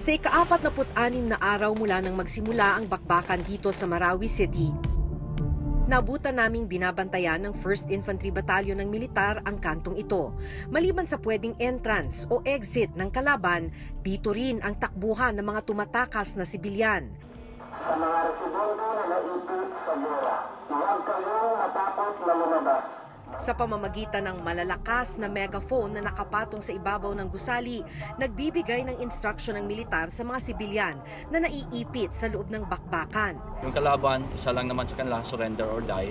Sa ika-46 na araw mula nang magsimula ang bakbakan dito sa Marawi City, nabutan naming binabantayan ng 1st Infantry Battalion ng militar ang kantong ito. Maliban sa pwedeng entrance o exit ng kalaban, dito rin ang takbuhan ng mga tumatakas na sibilyan. sa mga residente na naipit sa gera. Huwag kayong matakot na lumabas. Sa pamamagitan ng malalakas na megaphone na nakapatong sa ibabaw ng gusali, nagbibigay ng instruction ng militar sa mga sibilyan na naiipit sa loob ng bakbakan. Yung kalaban, isa lang naman sa kanila, surrender or die.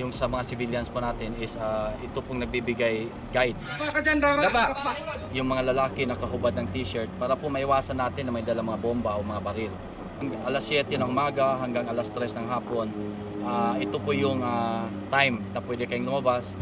Yung sa mga civilians po natin is ah, ito pong nagbibigay guide. Yung mga lalaki nakahubad ng t-shirt para po maiwasan natin na may dala mga bomba o mga baril. Alas 7 ng umaga hanggang alas 3 ng hapon, ah, ito po yung ah, time na pwede kayong lumabas.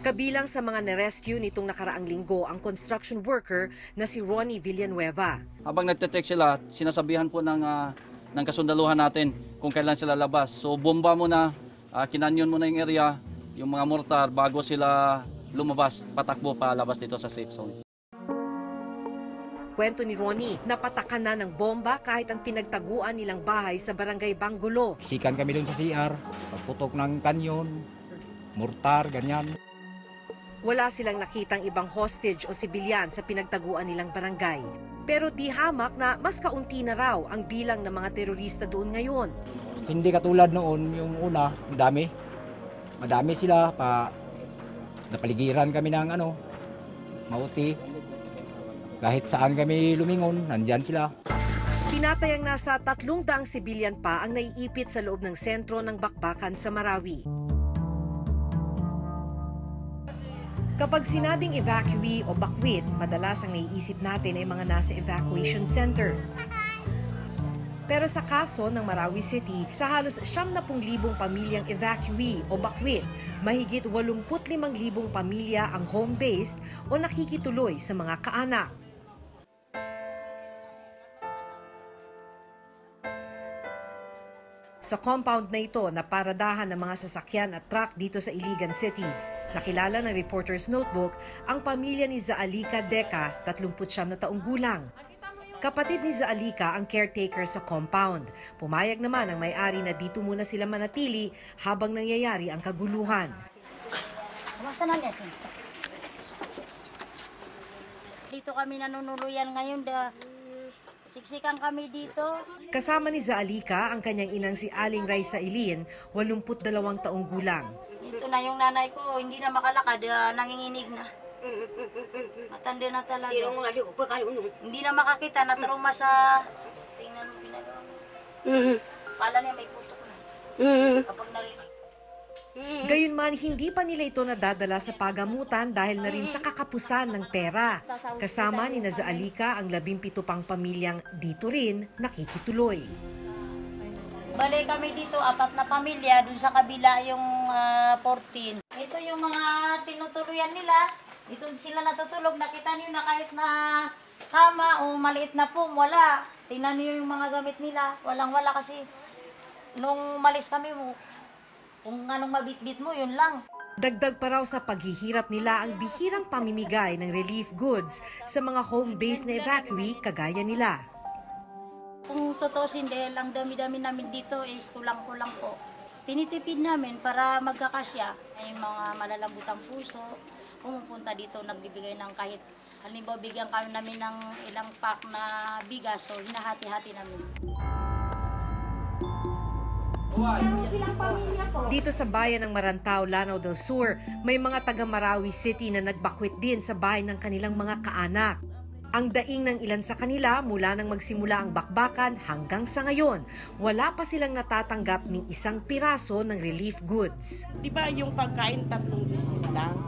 Kabilang sa mga na-rescue nitong nakaraang linggo ang construction worker na si Ronnie Villanueva. Habang nagte-text sila, sinasabihan po ng, ah, ng kasundaluhan natin kung kailan sila labas. So bomba muna, uh, kinanyon muna yung area, yung mga mortar bago sila lumabas, patakbo pa labas dito sa safe zone. Kwento ni Ronnie, napatakan na ng bomba kahit ang pinagtaguan nilang bahay sa barangay Bangulo. Sikan kami doon sa CR, pagputok ng kanyon, mortar, ganyan. Wala silang nakitang ibang hostage o sibilyan sa pinagtaguan nilang barangay. Pero di hamak na mas kaunti na raw ang bilang ng mga terorista doon ngayon. Hindi katulad noon, yung una, ang dami. Madami sila, pa napaligiran kami ng ano, mauti. Kahit saan kami lumingon, nandyan sila. Tinatayang nasa tatlong daang sibilyan pa ang naiipit sa loob ng sentro ng bakbakan sa Marawi. Kapag sinabing evacuee o bakwit, madalas ang naiisip natin ay mga nasa evacuation center. Pero sa kaso ng Marawi City, sa halos 70,000 pamilyang evacuee o bakwit, mahigit 85,000 pamilya ang home-based o nakikituloy sa mga kaanak. Sa compound na ito na paradahan ng mga sasakyan at truck dito sa Iligan City, nakilala ng Reporter's Notebook ang pamilya ni Zaalika Deka, 39 na taong gulang. Kapatid ni Zaalika ang caretaker sa compound. Pumayag naman ang may-ari na dito muna sila manatili habang nangyayari ang kaguluhan. Dito kami nanunuluyan ngayon, da siksikan kami dito. Kasama ni Zaalika ang kanyang inang si Aling Raisa Ilin, 82 taong gulang. Dito na yung nanay ko, hindi na makalakad, ah, nanginginig na. Matanda na talaga. Hindi na makakita, natruma sa... Tingnan mo ginagawa mo. Kala niya may putok na. Kapag narinig. Gayunman, hindi pa nila ito nadadala sa pagamutan dahil na rin sa kakapusan ng pera. Kasama ni na Zaalika ang 17 pang pamilyang dito rin nakikituloy. Balik kami dito, apat na pamilya, dun sa kabila yung ah, 14. Ito yung mga tinutuluyan nila. Ito sila natutulog. Nakita niyo na kahit na kama o maliit na pum, wala. Tingnan niyo yung mga gamit nila. Walang wala kasi nung malis kami kung anong mabitbit mo, yun lang. Dagdag pa raw sa paghihirap nila ang bihirang pamimigay ng relief goods sa mga home-based na evacuee kagaya nila. Kung tutusin dahil ang dami-dami namin dito is kulang-kulang po. Tinitipid namin para magkakasya. May mga malalambutang puso, pumupunta dito, nagbibigay ng kahit halimbawa bigyan kami namin ng ilang pack na bigas, so hinahati-hati namin. Dito sa bayan ng Marantao, Lanao del Sur, may mga taga Marawi City na nagbakwit din sa bahay ng kanilang mga kaanak. Ang daing ng ilan sa kanila mula nang magsimula ang bakbakan hanggang sa ngayon, wala pa silang natatanggap ni isang piraso ng relief goods. Di ba yung pagkain tatlong bisis lang?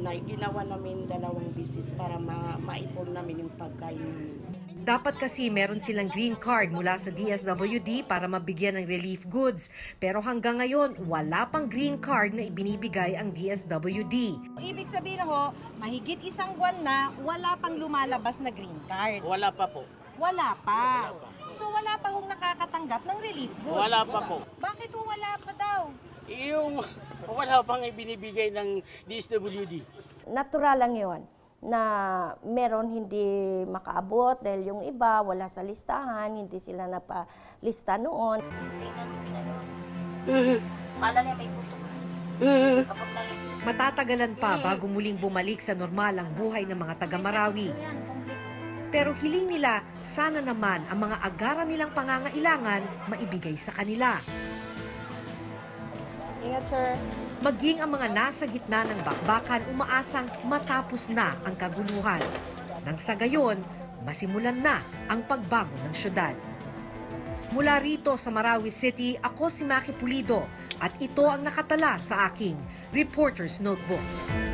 Na ginawa namin dalawang bisis para ma maipon namin yung pagkain namin. Dapat kasi meron silang green card mula sa DSWD para mabigyan ng relief goods. Pero hanggang ngayon, wala pang green card na ibinibigay ang DSWD. Ibig sabihin ho, mahigit isang buwan na wala pang lumalabas na green card. Wala pa po. Wala pa. So wala pa hong nakakatanggap ng relief goods. Wala pa po. Bakit ho wala pa daw? Yung wala pang ibinibigay ng DSWD. natural lang yon na meron hindi makaabot dahil yung iba wala sa listahan, hindi sila napalista noon. Matatagalan pa bago muling bumalik sa normal ang buhay ng mga taga-Marawi. Pero hiling nila, sana naman ang mga agaran nilang pangangailangan maibigay sa kanila. Ingat, sir. Maging ang mga nasa gitna ng bakbakan umaasang matapos na ang kaguluhan. Nang sa gayon, masimulan na ang pagbago ng syudad. Mula rito sa Marawi City, ako si Maki Pulido at ito ang nakatala sa aking Reporter's Notebook.